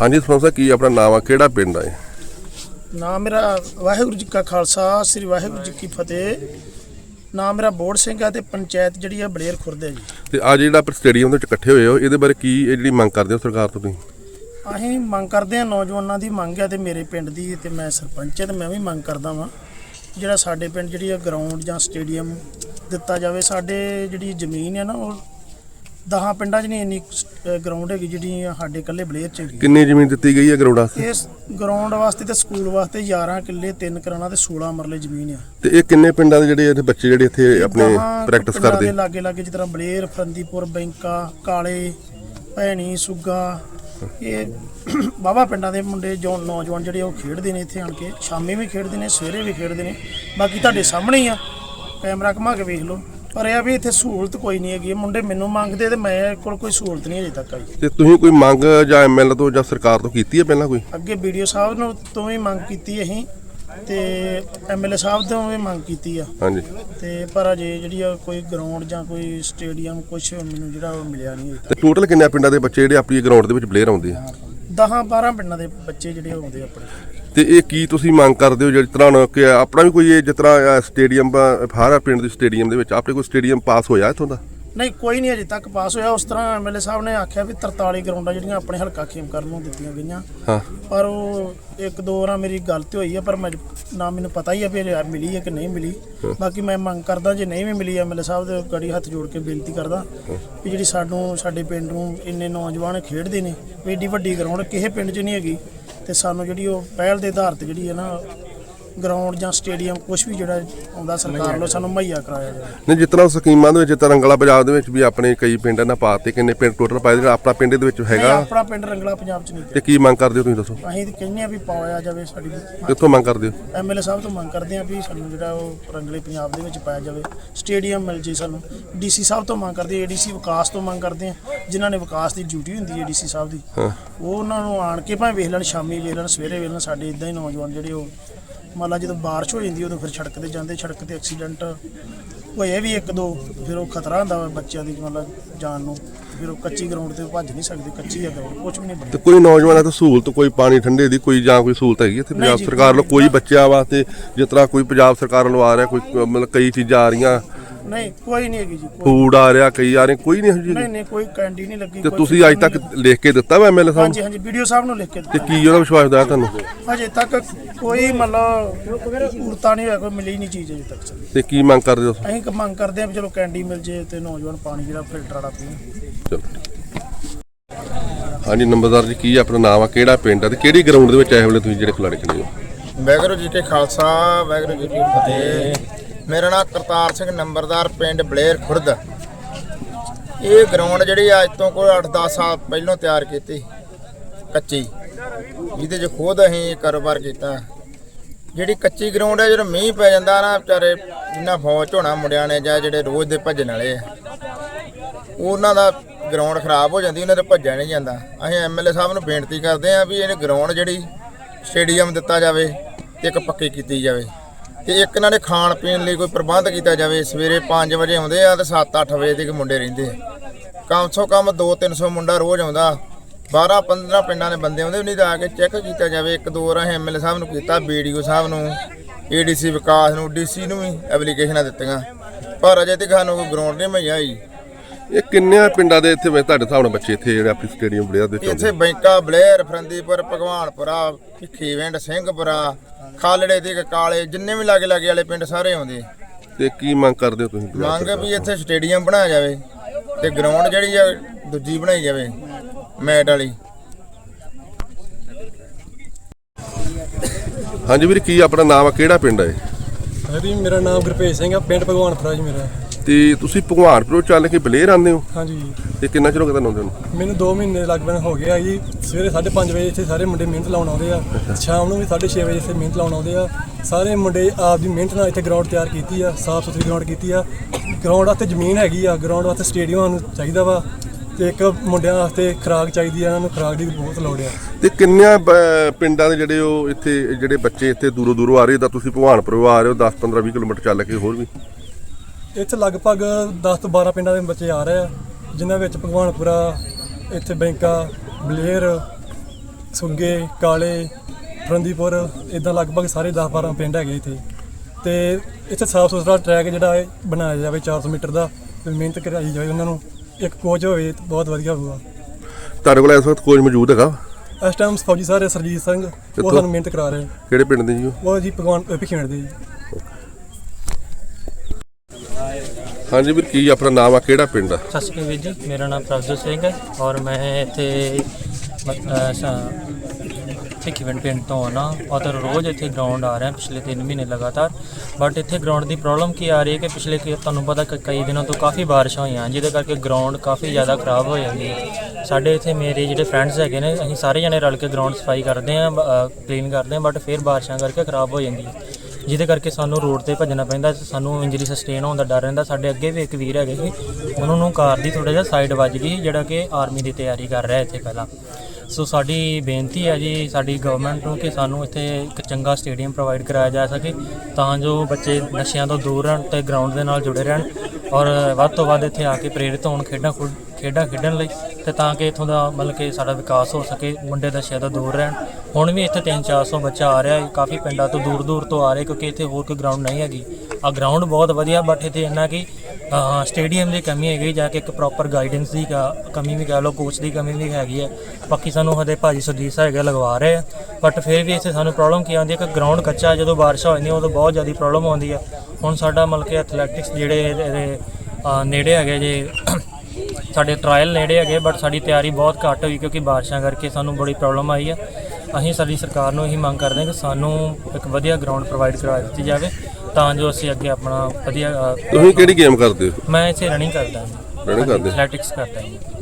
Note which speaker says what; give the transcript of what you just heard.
Speaker 1: ਹਾਂਜੀ ਸਰਪੰਚ ਸਾਹਿਬ ਕੀ ਆਪਣਾ ਨਾਮ ਆ? ਕਿਹੜਾ ਪਿੰਡ ਆ ਇਹ?
Speaker 2: ਨਾਮ ਮੇਰਾ ਵਾਹਿਗੁਰੂ ਜੀ ਕਾ ਖਾਲਸਾ ਸ੍ਰੀ ਵਾਹਿਗੁਰੂ ਜੀ ਕੀ ਫਤਿਹ। ਨਾਮ ਮੇਰਾ ਬੋੜ ਸਿੰਘ ਆ ਤੇ ਪੰਚਾਇਤ ਜਿਹੜੀ ਆ ਬਲੇਰ ਖੁਰਦ ਹੈ ਜੀ।
Speaker 1: ਤੇ ਆ ਜਿਹੜਾ ਆਪਾਂ ਸਟੇਡੀਅਮ ਦੇ ਵਿੱਚ ਇਕੱਠੇ ਹੋਏ ਹੋ ਇਹਦੇ ਬਾਰੇ ਕੀ ਇਹ ਜਿਹੜੀ ਮੰਗ ਕਰਦੇ ਹੋ ਸਰਕਾਰ ਤੋਂ ਤੁਸੀਂ?
Speaker 2: ਅਸੀਂ ਮੰਗ ਕਰਦੇ ਆ ਨੌਜਵਾਨਾਂ ਦੀ ਮੰਗ ਆ ਤੇ ਮੇਰੇ ਪਿੰਡ ਦੀ ਤੇ ਮੈਂ ਸਰਪੰਚ ਆ ਤੇ ਮੈਂ ਵੀ ਮੰਗ ਕਰਦਾ ਵਾਂ ਜਿਹੜਾ ਸਾਡੇ ਪਿੰਡ ਜਿਹੜੀ ਆ ਗਰਾਊਂਡ ਜਾਂ ਸਟੇਡੀਅਮ ਦਿੱਤਾ ਜਾਵੇ ਸਾਡੇ ਜਿਹੜੀ ਜ਼ਮੀਨ ਹੈ ਨਾ ਉਹ ਦਹਾਂ ਪਿੰਡਾਂ 'ਚ ਨਹੀਂ ਇੰਨੀ ਗਰਾਊਂਡ ਹੈਗੀ ਜਿਹੜੀ ਸਾਡੇ ਇਕੱਲੇ ਬਲੇਰ 'ਚ ਹੈਗੀ।
Speaker 1: ਕਿੰਨੀ ਜ਼ਮੀਨ ਦਿੱਤੀ ਗਈ ਹੈ ਗਰਾਊਂਡ ਵਾਸਤੇ
Speaker 2: ਇਸ ਗਰਾਊਂਡ ਵਾਸਤੇ ਤੇ ਸਕੂਲ ਵਾਸਤੇ 11 ਕਿੱਲੇ 3 ਕਰਾਣਾ ਤੇ 16 ਮਰਲੇ ਜ਼ਮੀਨ ਆ।
Speaker 1: ਤੇ ਇਹ ਕਿੰਨੇ ਪਿੰਡਾਂ ਦੇ ਜਿਹੜੇ ਇੱਥੇ ਬੱਚੇ ਜਿਹੜੇ ਇੱਥੇ ਆਪਣੇ ਪ੍ਰੈਕਟਿਸ ਕਰਦੇ?
Speaker 2: ਦੇ ਲਾਗੇ ਲਾਗੇ ਜਿਸ ਤਰ੍ਹਾਂ ਬਲੇਰ ਫਰੰਦੀਪੁਰ ਬੈਂਕਾ ਕਾਲੇ ਭੈਣੀ ਸੁੱਗਾ ਇਹ ਬਾਬਾ ਪਿੰਡਾਂ ਦੇ ਮੁੰਡੇ ਜੋ ਨੌਜਵਾਨ ਜਿਹੜੇ ਉਹ ਖੇਡਦੇ ਨੇ ਇੱਥੇ ਆਣ ਕੇ। ਸ਼ਾਮੀ ਵੀ ਖੇਡਦੇ ਨੇ ਸਵੇਰੇ ਵੀ ਖੇਡਦੇ ਨੇ। ਬਾਕੀ ਤੁਹਾਡੇ ਸਾਹਮਣੇ ਹੀ ਆ। ਕੈਮਰਾ ਘੁਮਾ ਕੇ ਵੇਖ ਲਓ। ਪਰ ਇਹ ਆ ਵੀ ਇੱਥੇ ਸਹੂਲਤ ਕੋਈ ਨਹੀਂ ਹੈਗੀ। ਮੁੰਡੇ ਮੈਨੂੰ ਮੰਗਦੇ ਤੇ ਮੇਰੇ ਕੋਲ ਕੋਈ ਸਹੂਲਤ ਨਹੀਂ ਅਜੇ ਤੱਕ ਆਈ।
Speaker 1: ਤੇ ਤੁਸੀਂ ਕੋਈ ਮੰਗ ਜਾਂ ਐਮਐਲ ਤੋਂ ਜਾਂ ਸਰਕਾਰ ਤੋਂ ਕੀਤੀ ਹੈ ਪਹਿਲਾਂ ਕੋਈ?
Speaker 2: ਅੱਗੇ ਵੀਡੀਓ ਸਾਹਿਬ ਨੂੰ ਤੋਂ ਵੀ ਮੰਗ ਕੀਤੀ ਅਸੀਂ ਤੇ ਐਮਐਲਏ ਸਾਹਿਬ ਤੋਂ ਵੀ ਮੰਗ ਕੀਤੀ ਆ।
Speaker 1: ਹਾਂਜੀ।
Speaker 2: ਤੇ ਪਰ ਅਜੇ ਜਿਹੜੀ ਆ ਕੋਈ ਗਰਾਊਂਡ ਜਾਂ ਕੋਈ ਸਟੇਡੀਅਮ ਕੁਝ ਮੈਨੂੰ ਜਿਹੜਾ ਉਹ ਮਿਲਿਆ ਨਹੀਂ ਅਜੇ
Speaker 1: ਤੇ ਟੋਟਲ ਕਿੰਨੇ ਪਿੰਡਾਂ ਦੇ ਬੱਚੇ ਜਿਹੜੇ ਆਪਣੀ ਗਰਾਊਂਡ ਦੇ ਵਿੱਚ ਪਲੇਅਰ ਆਉਂਦੇ ਆ?
Speaker 2: 10 12 ਪਿੰਡਾਂ ਦੇ ਬੱਚੇ ਜਿਹੜੇ ਆਉਂਦੇ ਆਪਣੇ।
Speaker 1: ਤੇ ਇਹ ਕੀ ਤੁਸੀਂ ਮੰਗ ਕਰਦੇ ਹੋ ਜਿਸ ਤਰ੍ਹਾਂ ਕਿ ਆਪਣਾ ਵੀ ਕੋਈ ਇਹ ਜਿਸ ਤਰ੍ਹਾਂ ਸਟੇਡੀਅਮ ਫਾਰਾ ਪਿੰਡ ਦੇ ਸਟੇਡੀਅਮ ਦੇ ਵਿੱਚ ਆਪਣੇ ਕੋਈ ਸਟੇਡੀਅਮ ਪਾਸ ਹੋਇਆ ਇੱਥੋਂ ਦਾ?
Speaker 2: ਨਹੀਂ ਕੋਈ ਨਹੀਂ ਅਜੇ ਤੱਕ ਪਾਸ ਹੋਇਆ। ਉਸ ਤਰ੍ਹਾਂ ਐਮਐਲਏ ਸਾਹਿਬ ਨੇ ਆਖਿਆ ਵੀ 43 ਗਰਾਊਂਡਾਂ ਜਿਹੜੀਆਂ ਆਪਣੇ ਹਲਕਾ ਖੇਮਕਰ ਨੂੰ ਦਿੱਤੀਆਂ ਗਈਆਂ।
Speaker 1: ਹਾਂ।
Speaker 2: ਪਰ ਉਹ ਇੱਕ ਦੋ ਵਾਰਾਂ ਮੇਰੀ ਗੱਲ ਤੇ ਹੋਈ ਹੈ ਪਰ ਮੈਂ ਨਾ ਮੈਨੂੰ ਪਤਾ ਹੀ ਹੈ ਵੀ ਇਹ ਮਿਲੀ ਹੈ ਕਿ ਨਹੀਂ ਮਿਲੀ। ਬਾਕੀ ਮੈਂ ਮੰਗ ਕਰਦਾ ਜੇ ਨਹੀਂ ਵੀ ਮਿਲੀ ਐਮਐਲਏ ਸਾਹਿਬ ਦੇ ਗੜੀ ਹੱਥ ਜੋੜ ਕੇ ਬੇਨਤੀ ਕਰਦਾ ਵੀ ਜਿਹੜੀ ਸਾਨੂੰ ਸਾਡੇ ਪਿੰਡ ਨੂੰ ਇੰਨੇ ਨੌਜਵਾਨ ਖੇਡਦੇ ਨੇ ਵੀ ਏਡੀ ਵੱਡੀ ਗਰਾਊਂਡ ਕਿਸੇ ਪਿੰਡ 'ਚ ਨਹੀਂ ਹੈਗੀ। ਤੇ ਸਾਨੂੰ ਜਿਹੜੀ ਉਹ ਪਹਿਲ ਦੇ ਆਧਾਰ ਤੇ ਜਿਹੜੀ ਹੈ ਨਾ ਗਰਾਊਂਡ ਜਾਂ ਸਟੇਡੀਅਮ ਕੁਝ ਵੀ ਜਿਹੜਾ ਆਉਂਦਾ ਸਰਕਾਰ ਵੱਲੋਂ ਸਾਨੂੰ ਮੁਹੱਈਆ ਕਰਾਇਆ ਜਾਵੇ।
Speaker 1: ਨਹੀਂ ਤਰ੍ਹਾਂ ਸਕੀਮਾਂ ਦੇ ਵਿੱਚ ਰੰਗਲਾ ਪੰਜਾਬ ਦੇ ਵਿੱਚ ਵੀ ਆਪਣੇ ਕਈ ਪਿੰਡ ਇਹਨਾਂ ਪਾਤੇ ਕਿੰਨੇ ਪਿੰਡ ਟੋਟਲ ਪਾਏ ਜਿਹੜਾ ਆਪਣਾ ਪਿੰਡ ਦੇ ਵਿੱਚ ਹੈਗਾ।
Speaker 2: ਆਪਣਾ ਪਿੰਡ ਰੰਗਲਾ ਪੰਜਾਬ 'ਚ ਨਹੀਂ
Speaker 1: ਤੇ ਕੀ ਮੰਗ ਕਰਦੇ ਹੋ ਤੁਸੀਂ ਦੱਸੋ?
Speaker 2: ਅਸੀਂ ਤਾਂ ਕਹਿੰਦੇ ਆ ਵੀ ਪਾਇਆ ਜਾਵੇ ਸਾਡੀ
Speaker 1: ਕਿੱਥੋਂ ਮੰਗ ਕਰਦੇ ਹੋ?
Speaker 2: ਐਮਐਲਏ ਸਾਹਿਬ ਤੋਂ ਮੰਗ ਕਰਦੇ ਆ ਵੀ ਸਾਨੂੰ ਜਿਹੜਾ ਉਹ ਰੰਗਲੇ ਪੰਜਾਬ ਦੇ ਵਿੱਚ ਪਾਇਆ ਜਾਵੇ। ਸਟੇਡੀਅਮ ਮਿਲ ਜੇ ਸਾਨੂੰ। ਡੀਸੀ ਸਾਹਿਬ ਤੋਂ ਮੰਗ ਕਰਦੇ ਏਡੀਸੀ ਵਿਕਾਸ ਤੋਂ ਮੰਗ ਕਰਦੇ ਆ ਜਿਨ੍ਹਾਂ ਨੇ ਵਿਕਾਸ ਦੀ ਡਿਊਟੀ ਹੁੰਦੀ ਹੈ ਡੀਸੀ ਸਾਹਿਬ ਦੀ। ਉਹ ਉਹਨਾਂ ਨੂੰ ਆਣ ਕੇ ਭਾਵੇਂ ਵੇਖ ਲੈਣ ਸ਼ਾਮੀ ਵੇਖ ਲੈਣ ਸਵੇਰੇ ਵੇਖ ਲੈਣ ਸਾਡੇ ਇਦਾਂ ਹੀ ਨੌਜਵਾਨ ਜਿਹੜੇ ਉਹ ਮੰਨ ਲਾ ਜਦੋਂ ਬਾਰਿਸ਼ ਹੋ ਜਾਂਦੀ ਉਦੋਂ ਫਿਰ ਸੜਕ ਤੇ ਜਾਂਦੇ ਸੜਕ ਤੇ ਐਕਸੀਡੈਂਟ ਹੋਏ ਵੀ ਇੱਕ ਦੋ ਫਿਰ ਉਹ ਖਤਰਾ ਹੁੰਦਾ ਵਾ ਬੱਚਿਆਂ ਦੀ ਮਤਲਬ ਜਾਨ ਨੂੰ ਫਿਰ ਉਹ ਕੱਚੀ ਗਰਾਊਂਡ ਤੇ ਭੱਜ ਨਹੀਂ ਸਕਦੇ ਕੱਚੀ ਹੈ ਗਰਾਊਂਡ ਕੁਝ ਵੀ ਨਹੀਂ ਬਣਿਆ।
Speaker 1: ਤੇ ਕੋਈ ਨੌਜਵਾਨਾਂ ਤੋਂ ਸਹੂਲਤ ਕੋਈ ਪਾਣੀ ਠੰਡੇ ਦੀ ਕੋਈ ਜਾਂ ਕੋਈ ਸਹੂਲਤ ਹੈਗੀ ਇੱਥੇ ਪੰਜਾਬ ਸਰਕਾਰ ਵੱਲੋਂ ਕੋਈ ਬੱਚਿਆਂ ਵਾਸਤੇ ਜਿਸ ਤਰ੍ਹਾਂ ਕੋਈ ਪੰਜਾਬ ਸਰਕਾਰ ਵੱਲੋਂ ਆ ਰਿਹਾ ਕੋਈ ਮਤਲਬ ਕਈ ਚੀਜ਼ਾਂ ਆ ਰਹੀਆਂ
Speaker 2: ਨਹੀਂ ਕੋਈ ਨਹੀਂ ਹੈਗੀ ਜੀ ਕੋਈ
Speaker 1: ਫੂਡ ਆ ਰਿਹਾ ਕਈ ਆ ਰਹੇ ਕੋਈ ਨਹੀਂ ਇਹੋ ਜਿਹੀ
Speaker 2: ਨਹੀਂ ਨਹੀਂ ਕੋਈ ਕੈਂਡੀ ਨਹੀਂ ਲੱਗੀ
Speaker 1: ਤੇ
Speaker 2: ਕੋਈ
Speaker 1: ਤੁਸੀਂ ਅੱਜ ਤੱਕ ਲਿਖ ਕੇ ਦਿੱਤਾ ਵਾ ਐਮਐਲਏ ਸਾਹਿਬ
Speaker 2: ਹਾਂਜੀ ਹਾਂਜੀ ਵੀਡੀਓ ਸਾਹਿਬ ਨੂੰ ਲਿਖ ਕੇ
Speaker 1: ਤੇ
Speaker 2: ਦਿੱਤਾ।
Speaker 1: ਕੀ ਉਹਦਾ ਵਿਸ਼ਵਾਸ ਦਿਆ ਤੁਹਾਨੂੰ?
Speaker 2: ਅਜੇ ਤੱਕ ਕੋਈ ਮਤਲਬ ਪੂਰਤਾ ਨਹੀਂ ਹੋਇਆ ਕੋਈ ਮਿਲੀ ਨਹੀਂ ਚੀਜ਼ ਅਜੇ ਤੱਕ। ਸਾਨੂੰ।
Speaker 1: ਤੇ ਕੀ ਮੰਗ ਕਰਦੇ ਹੋ?
Speaker 2: ਅਸੀਂ ਕ ਮੰਗ ਕਰਦੇ ਹਾਂ ਵੀ ਚਲੋ ਕੈਂਡੀ ਮਿਲ ਜੇ ਤੇ ਨੌਜਵਾਨ ਪਾਣੀ ਜਿਹੜਾ ਫਿਲਟਰ ਵਾਲਾ ਪੀਣ।
Speaker 1: ਚਲੋ। ਹਾਂਜੀ ਨੰਬਰਦਾਰ ਜੀ ਕੀ ਆਪਣਾ ਨਾਮ ਆ? ਕਿਹੜਾ ਪਿੰਡ ਆ? ਤੇ ਕਿਹੜੀ ਗਰਾਊਂਡ ਦੇ ਵਿੱਚ ਆਏ ਵੇਲੇ ਤੁਸੀਂ ਜਿਹੜੇ ਖਿਲਾੜੀ ਖੇਡੇ ਹੋ?
Speaker 3: ਵਾਹਿਗੁਰੂ ਜੀ ਕੇ ਖਾਲਸਾ ਵਾਹਿਗੁਰੂ ਜੀ ਕੀ ਫਤਿਹ। ਮੇਰਾ ਨਾਮ ਕਰਤਾਰ ਸਿੰਘ, ਨੰਬਰਦਾਰ ਪਿੰਡ ਬਲੇਰ ਖੁਰਦ। ਇਹ ਗਰਾਊਂਡ ਜਿਹੜੀ ਅੱਜ ਤੋਂ ਕੋਈ 8-10 ਸਾਲ ਪਹਿਲਾਂ ਤਿਆਰ ਕੀਤੀ, ਕੱਚੀ। ਜਿਹਦੇ 'ਚ ਖੁਦ ਅਸੀਂ ਕਾਰੋਬਾਰ ਕੀਤਾ। ਜਿਹੜੀ ਕੱਚੀ ਗਰਾਊਂਡ ਹੈ ਜਦੋਂ ਮੀਂਹ ਪੈ ਜਾਂਦਾ ਨਾ, ਵਿਚਾਰੇ ਜਿੰਨਾ ਫੌਜ ਝੋਣਾ ਮੁੰਡਿਆਂ ਨੇ ਜਾਂ ਜਿਹੜੇ ਰੋਜ਼ ਦੇ ਭੱਜਣ ਵਾਲੇ ਆ, ਉਹਨਾਂ ਦਾ ਗਰਾਊਂਡ ਖਰਾਬ ਹੋ ਜਾਂਦੀ, ਉਹਨਾਂ ਤੇ ਭੱਜਿਆ ਨਹੀਂ ਜਾਂਦਾ। ਅਸੀਂ ਐਮਐਲਏ ਸਾਹਿਬ ਨੂੰ ਬੇਨਤੀ ਕਰਦੇ ਹਾਂ ਵੀ ਇਹ ਗਰਾਊਂਡ ਜਿਹੜੀ ਸਟੇਡੀਅਮ ਦਿੱਤਾ ਜਾਵੇ ਤੇ ਇੱਕ ਪੱਕੀ ਕੀਤੀ ਜਾਵੇ। ਤੇ ਇੱਕ ਇਹਨਾਂ ਦੇ ਖਾਣ ਪੀਣ ਲਈ ਕੋਈ ਪ੍ਰਬੰਧ ਕੀਤਾ ਜਾਵੇ, ਸਵੇਰੇ 5 ਵਜੇ ਆਉਂਦੇ ਆ ਤੇ 7-8 ਵਜੇ ਤੱਕ ਮੁੰਡੇ ਰਹਿੰਦੇ ਆ। ਕਮ ਸੋ ਕਮ 2-300 ਮੁੰਡਾ ਰੋਜ਼ ਆਉਂਦਾ। 12-15 ਪਿੰਡਾਂ ਦੇ ਬੰਦੇ ਆਉਂਦੇ ਨਹੀਂ ਤਾਂ ਆ ਕੇ ਚੈੱਕ ਕੀਤਾ ਜਾਵੇ। ਇੱਕ ਦੋ ਵਾਰ ਅਸੀਂ ਐਮਐਲਏ ਸਾਹਿਬ ਨੂੰ ਕੀਤਾ ਬੀਡੀਓ ਸਾਹਿਬ ਨੂੰ ਏਡੀਸੀ ਵਿਕਾਸ ਨੂੰ ਡੀਸੀ ਨੂੰ ਵੀ ਐਪਲੀਕੇਸ਼ਨਾਂ ਦਿੱਤੀਆਂ। ਪਰ ਅਜੇ ਤੱਕ ਸਾਨੂੰ ਕੋਈ ਗਰਾਊਂਡ ਨਹੀਂ ਮੁਹੱਈਆ ਹੋਈ
Speaker 1: ਇਹ ਕਿੰਨੇ ਪਿੰਡਾਂ ਦੇ ਇੱਥੇ ਤੁਹਾਡੇ ਹਿਸਾਬ ਨਾਲ ਬੱਚੇ ਇੱਥੇ ਜਿਹੜੇ ਆਪਣੀ ਸਟੇਡੀਅਮ ਬਲਿਆ ਦੇ
Speaker 3: ਇੱਥੇ ਬੈਂਕਾ ਬਲੇਰ ਫਰੰਦੀਪੁਰ ਭਗਵਾਨਪੁਰਾ ਭਿੱਖੀਵਿੰਡ ਸਿੰਘਪੁਰਾ ਖਾਲੜੇ ਦੇ ਕਾਲੇ ਜਿੰਨੇ ਵੀ ਲਾਗੇ ਲਾਗੇ ਵਾਲੇ ਪਿੰਡ ਸਾਰੇ ਆਉਂਦੇ
Speaker 1: ਤੇ ਕੀ ਮੰਗ ਕਰਦੇ ਹੋ ਤੁਸੀਂ? ਪੰਜਾਬ
Speaker 3: ਮੰਗ ਵੀ ਇੱਥੇ ਸਟੇਡੀਅਮ ਬਣਾਇਆ ਜਾਵੇ ਤੇ ਗਰਾਊਂਡ ਜਿਹੜੀ ਆ ਦੂਜੀ ਬਣਾਈ ਜਾਵੇ ਮੈਟ ਵਾਲੀ?
Speaker 1: ਹਾਂਜੀ ਵੀਰ ਕੀ ਆਪਣਾ ਨਾਮ ਆ? ਕਿਹੜਾ ਪਿੰਡ ਹੈ
Speaker 4: ਹਾਂਜੀ ਮੇਰਾ ਨਾਮ ਗੁਰਭੇਜ ਸਿੰਘ ਆ ਪਿੰਡ ਭਗਵਾਨਪੁਰਾ ਜੀ ਮੇਰਾ।
Speaker 1: ਤੇ ਤੁਸੀਂ ਭਗਵਾਨਪੁਰੋਂ ਚੱਲ ਕੇ ਬਲੇਰ ਆਉਂਦੇ ਹੋ?
Speaker 4: ਹਾਂਜੀ।
Speaker 1: ਤੇ ਕਿੰਨਾ ਚਿਰ ਹੋ ਗਿਆ ਤੁਹਾਨੂੰ ਆਉਂਦੇ ਨੂੰ?
Speaker 4: ਮੈਨੂੰ 2 ਮਹੀਨੇ ਲਗਭਗ ਹੋ ਗਿਆ ਜੀ। ਸਵੇਰੇ 5:30 ਵਜੇ ਇੱਥੇ ਸਾਰੇ ਮੁੰਡੇ ਮਿਹਨਤ ਲਾਉਣ ਆਉਂਦੇ ਆ। ਸ਼ਾਮ ਨੂੰ ਵੀ 6:30 ਵਜੇ ਇੱਥੇ ਮਿਹਨਤ ਲਾਉਣ ਆਉਂਦੇ ਆ। ਸਾਰੇ ਮੁੰਡੇ ਆਪ ਦੀ ਮਿਹਨਤ ਨਾਲ ਇੱਥੇ ਗਰਾਊਂਡ ਤਿਆਰ ਕੀਤੀ ਆ ਸਾਫ਼ ਸੁਥਰੀ ਗਰਾਊਂਡ ਕੀਤੀ ਆ। ਗਰਾਊਂਡ ਵਾਸਤੇ ਜ਼ਮੀਨ ਹੈਗੀ ਆ ਗਰਾਊਂਡ ਵਾਸਤੇ ਸਟੇਡੀਅਮ ਨੂੰ ਚਾਹੀਦਾ ਵਾ। ਤੇ ਇੱਕ ਮੁੰਡਿਆਂ ਵਾਸਤੇ ਖੁਰਾਕ ਚਾਹੀਦੀ ਆ ਇਹਨਾਂ ਨੂੰ ਖੁਰਾਕ ਦੀ ਬਹੁਤ ਲੋੜ ਆ।
Speaker 1: ਤੇ ਕਿੰਨਿਆਂ ਪਿੰਡਾਂ ਦੇ ਜਿਹੜੇ ਉਹ ਇੱਥੇ ਜਿਹੜੇ ਬੱਚੇ ਇੱਥੇ ਦੂਰੋਂ ਦੂਰੋਂ ਆ ਰਹੇ ਤਾਂ ਤੁਸੀਂ ਭਗਵਾਨਪੁਰੋਂ ਆ ਰਹੇ ਹੋ 10 15 20 ਕਿਲੋਮੀਟਰ ਚੱਲ ਕੇ ਹੋਰ ਵੀ?
Speaker 4: ਇੱਥੇ ਲਗਭਗ 10 ਤੋਂ 12 ਪਿੰਡਾਂ ਦੇ ਬੱਚੇ ਆ ਰਹੇ ਆ ਜਿਨ੍ਹਾਂ ਵਿੱਚ ਭਗਵਾਨਪੁਰਾ ਇੱਥੇ ਬੈਂਕਾ ਬਲੇਰ ਸੁੱਗੇ ਕਾਲੇ ਫਰੰਦੀਪੁਰ ਇਦਾਂ ਲਗਭਗ ਸਾਰੇ 10 12 ਪਿੰਡ ਹੈਗੇ ਇੱਥੇ। ਤੇ ਇੱਥੇ ਸਾਫ਼ ਸੁਥਰਾ ਟਰੈਕ ਜਿਹੜਾ ਹੈ ਬਣਾਇਆ ਜਾਵੇ 400 ਮੀਟਰ ਦਾ ਤੇ ਮਿਹਨਤ ਕਰਾਈ ਜਾਵੇ ਉਹਨਾਂ ਨੂੰ। ਇੱਕ ਕੋਚ ਹੋਵੇ ਤਾਂ ਬਹੁਤ ਵਧੀਆ ਹੋਊਗਾ।
Speaker 1: ਤੁਹਾਡੇ ਕੋਲ ਇਸ ਵਕਤ ਕੋਚ ਮੌਜੂਦ ਹੈਗਾ?
Speaker 4: ਇਸ ਟਾਈਮ ਫੌਜੀ ਸਾਰੇ ਸਰਜੀਤ ਸਿੰਘ ਉਹ? ਸਾਨੂੰ ਮਿਹਨਤ ਕਰਾ ਰਹੇ।
Speaker 1: ਕਿਹੜੇ ਪਿੰਡ ਦੇ ਜੀ ਉਹ?
Speaker 4: ਜੀ ਭਗਵਾਨ ਭਿਖੇਣ ਦੇ ਜੀ।
Speaker 1: ਹਾਂਜੀ ਵੀਰ, ਕੀ ਆਪਣਾ ਨਾਮ ਆ, ਕਿਹੜਾ ਪਿੰਡ ਆ?
Speaker 5: ਸਤਿ ਸ਼੍ਰੀ ਅਕਾਲ ਵੀਰ ਜੀ, ਮੇਰਾ ਨਾਮ ਪ੍ਰਭਜੋਤ ਸਿੰਘ ਹੈ ਔਰ ਮੈਂ ਇੱਥੇ ਸਿੱਖੀਵਿੰਡ ਪਿੰਡ ਤੋਂ ਆਉਣਾ। ਔਰ ਰੋਜ਼ ਇੱਥੇ ਗਰਾਊਂਡ ਆ ਰਿਹਾ, ਪਿਛਲੇ 3 ਮਹੀਨੇ ਲਗਾਤਾਰ। ਬਟ ਇੱਥੇ ਗਰਾਊਂਡ ਦੀ ਪ੍ਰੋਬਲਮ ਕੀ ਆ ਰਹੀ ਹੈ ਕਿ ਪਿਛਲੇ ਤੁਹਾਨੂੰ ਪਤਾ ਕਿ ਕਈ ਦਿਨਾਂ ਤੋਂ ਕਾਫੀ ਬਾਰਿਸ਼ਾਂ ਹੋਈਆਂ, ਜਿਹਦੇ ਕਰਕੇ ਗਰਾਊਂਡ ਕਾਫੀ ਜ਼ਿਆਦਾ ਖਰਾਬ ਹੋ ਜਾਂਦੀ ਹੈ। ਸਾਡੇ ਇੱਥੇ ਮੇਰੇ ਜਿਹੜੇ ਫਰੈਂਡਸ ਹੈਗੇ ਨੇ, ਅਸੀਂ ਸਾਰੇ ਜਣੇ ਰਲ ਕੇ ਗਰਾਊਂਡ ਸਫ਼ਾਈ ਕਰਦੇ ਆਂ ਕਲੀਨ ਕਰਦੇ ਆਂ ਬਟ ਫਿਰ ਬਾਰਿਸ਼ਾਂ ਕਰਕੇ ਖਰਾਬ ਹੋ ਜਾਂਦੀ ਹੈ। ਜਿਹਦੇ ਕਰਕੇ ਸਾਨੂੰ ਰੋਡ ਤੇ ਭੱਜਣਾ ਪੈਂਦਾ, ਸਾਨੂੰ ਇੰਜਰੀ ਸਸਟੇਨ ਹੋਣ ਦਾ ਡਰ ਰਹਿੰਦਾ। ਸਾਡੇ ਅੱਗੇ ਵੀ ਇੱਕ ਵੀਰ ਹੈਗੇ ਸੀ, ਉਹਨਾਂ ਨੂੰ ਕਾਰ ਦੀ ਥੋੜਾ ਜਿਹਾ ਸਾਈਡ ਵੱਜ ਗਈ, ਜਿਹੜਾ ਕਿ ਆਰਮੀ ਦੀ ਤਿਆਰੀ ਕਰ ਰਿਹਾ ਇੱਥੇ ਪਹਿਲਾਂ। ਸੋ ਸਾਡੀ ਬੇਨਤੀ ਹੈ ਜੀ, ਸਾਡੀ ਗਵਰਨਮੈਂਟ ਨੂੰ ਕਿ ਸਾਨੂੰ ਇੱਥੇ ਇੱਕ ਚੰਗਾ ਸਟੇਡੀਅਮ ਪ੍ਰੋਵਾਈਡ ਕਰਾਇਆ ਜਾ ਸਕੇ, ਤਾਂ ਜੋ ਬੱਚੇ ਨਸ਼ਿਆਂ ਤੋਂ ਦੂਰ ਰਹਿਣ ਤੇ ਗਰਾਊਂਡ ਦੇ ਨਾਲ ਜੁੜੇ ਰਹਿਣ ਔਰ ਵੱਧ ਤੋਂ ਵੱਧ ਇੱਥੇ ਆ ਕੇ ਪ੍ਰੇਰਿਤ ਹੋਣ ਖੇਡਾਂ ਖੁ- ਖੇਡਾਂ ਖੇਡਣ ਲਈ ਤੇ ਤਾਂ ਕਿ ਇੱਥੋਂ ਦਾ ਮਤਲਬ ਕਿ ਸਾਡਾ ਵਿਕਾਸ ਹੋ ਸਕੇ, ਮੁੰਡੇ ਨਸ਼ਿਆਂ ਤੋਂ ਦੂਰ ਰਹਿਣ ਹੁਣ ਵੀ ਇੱਥੇ 3-400 ਬੱਚਾ ਆ ਰਿਹਾ ਹੈ। ਕਾਫੀ ਪਿੰਡਾਂ ਤੋਂ ਦੂਰ ਦੂਰ ਤੋਂ ਆ ਰਹੇ ਕਿਉਂਕਿ ਇੱਥੇ ਹੋਰ ਕੋਈ ਗਰਾਊਂਡ ਨਹੀਂ ਹੈਗੀ। ਆ ਗਰਾਊਂਡ ਬਹੁਤ ਵਧੀਆ ਬਟ ਇੱਥੇ ਇੰਨਾ ਕਿ ਸਟੇਡੀਅਮ ਦੀ ਕਮੀ ਹੈਗੀ, ਜਾਂ ਕਿ ਇੱਕ ਪ੍ਰੋਪਰ ਗਾਈਡੈਂਸ ਦੀ ਕ- ਕਮੀ ਵੀ ਕਹਿ ਲਓ ਕੋਚ ਦੀ ਕਮੀ ਵੀ ਹੈਗੀ ਹੈ। ਬਾਕੀ ਸਾਨੂੰ ਹਦੇ ਭਾਜੀ ਸੁਰਜੀਤ ਸਾਹਿਬ ਹੈਗਾ ਲਗਵਾ ਰਹੇ ਆ। ਬਟ ਫਿਰ ਵੀ ਇੱਥੇ ਸਾਨੂੰ ਪ੍ਰੋਬਲਮ ਕੀ ਆਉਂਦੀ ਹੈ ਕਿ ਗਰਾਊਂਡ ਕੱਚਾ, ਜਦੋਂ ਬਾਰਿਸ਼ਾਂ ਹੋ ਜਾਂਦੀਆਂ ਉਦੋਂ ਬਹੁਤ ਜ਼ਿਆਦਾ ਪ੍ਰੋਬਲਮ ਆਉਂਦੀ ਹੈ। ਹੁਣ ਸਾਡਾ ਮਤਲਬ ਕਿ ਐਥਲੈਟਿਕਸ ਜਿਹੜੇ ਇਹਦੇ ਨੇੜੇ ਹੈਗੇ ਜੇ, ਸਾਡੇ ਟ੍ਰਾਇਲ ਨੇੜੇ ਹੈਗੇ ਬਟ ਸਾਡੀ ਤਿਆਰੀ ਬਹੁਤ ਘੱਟ ਹੋਈ ਕਿਉਂਕਿ ਬਾਰਿਸ਼ਾਂ ਕਰਕੇ ਸਾਨੂੰ ਬੜੀ ਪ੍ਰੋਬਲਮ ਆਈ ਹੈ। ਅਸੀਂ ਸਾਡੀ ਸਰਕਾਰ ਨੂੰ ਇਹੀ ਮੰਗ ਕਰਦੇ ਹਾਂ ਕਿ ਸਾਨੂੰ ਇੱਕ ਵਧੀਆ ਗਰਾਊਂਡ ਪ੍ਰੋਵਾਈਡ ਕਰਵਾ ਦਿੱਤੀ ਜਾਵੇ ਤਾਂ ਜੋ ਅਸੀਂ ਅੱਗੇ ਆਪਣਾ ਵਧੀਆ
Speaker 1: ਤੁਸੀਂ ਕਿਹੜੀ ਗੇਮ ਕਰਦੇ ਹੋ?
Speaker 5: ਮੈਂ ਇੱਥੇ ਰਨਿੰਗ ਕਰਦਾ ਹਾਂ
Speaker 1: Running ਕਰਦੇ?
Speaker 5: ਐਥਲੈਟਿਕਸ ਕਰਦਾ ਹਾਂ